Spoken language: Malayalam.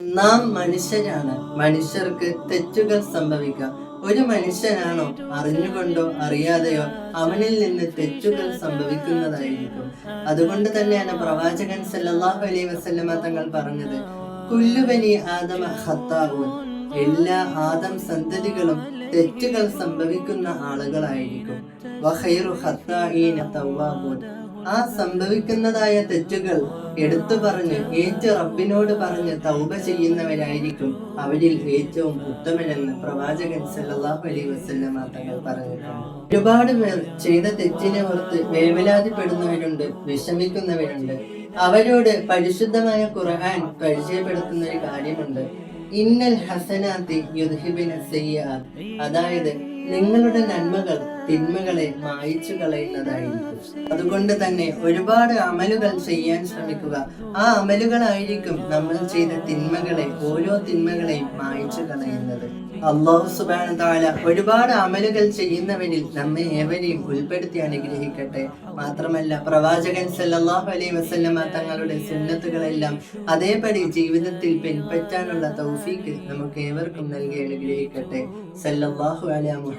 നാം മനുഷ്യരാണ്. മനുഷ്യർക്ക് തെറ്റുകൾ സംഭവിക്കാം. ഒരു മനുഷ്യനാണോ അറിഞ്ഞുകൊണ്ടോ അറിയാതെയോ അവനിൽ നിന്ന് തെറ്റുകൾ സംഭവിക്കുന്നതായിരിക്കും. അതുകൊണ്ട് തന്നെയാണ് പ്രവാചകൻ സല്ലാഹു അലൈ വസ്ലമ തങ്ങൾ പറഞ്ഞത് കുല്ലുബനി ആദമ ഹത്താവൂൻ എല്ലാ ആദം സന്തതികളും തെറ്റുകൾ സംഭവിക്കുന്ന ആളുകളായിരിക്കും. ആ സംഭവിക്കുന്നതായ തെറ്റുകൾ എടുത്തു പറഞ്ഞ് ഏറ്റു റബ്ബിനോട് പറഞ്ഞ് തൗബ ചെയ്യുന്നവരായിരിക്കും അവരിൽ ഏറ്റവും ഉത്തമനെന്ന് പ്രവാചകൻ സല്ലല്ലാഹു അലൈഹി വസല്ലമ തങ്ങൾ പറഞ്ഞിട്ടുണ്ട്. ഒരുപാട് പേർ ചെയ്ത തെറ്റിനെ ഓർത്ത് വേവലാതിപ്പെടുന്നവരുണ്ട് വിഷമിക്കുന്നവരുണ്ട്. അവരോട് പരിശുദ്ധമായ ഖുർആൻ പരിചയപ്പെടുത്തുന്ന ഒരു കാര്യമുണ്ട്. ഇന്നൽ ഹസനാത്തി സയ്യാത്ത് അതായത് നിങ്ങളുടെ നന്മകൾ തിന്മകളെ മായിച്ചു കളയുന്നതായിരിക്കും. അതുകൊണ്ട് തന്നെ ഒരുപാട് അമലുകൾ ചെയ്യാൻ ശ്രമിക്കുക. ആ അമലുകളായിരിക്കും നമ്മൾ ചെയ്ത തിന്മകളെ ഓരോ തിന്മകളെയും മായിച്ചു കളയുന്നത്. അള്ളാഹു സുബാന താല ഒരുപാട് അമലുകൾ ചെയ്യുന്നവരിൽ നമ്മെ ഏവരെയും ഉൾപ്പെടുത്തി അനുഗ്രഹിക്കട്ടെ. മാത്രമല്ല പ്രവാചകൻ സല്ലല്ലാഹു അലൈഹി വസല്ലമ തങ്ങളുടെ സുന്നത്തുകളെല്ലാം അതേപടി ജീവിതത്തിൽ പിൻപറ്റാനുള്ള തൗഫീക്ക് നമുക്ക് ഏവർക്കും നൽകി അനുഗ്രഹിക്കട്ടെ. സല്ലാഹു അലാ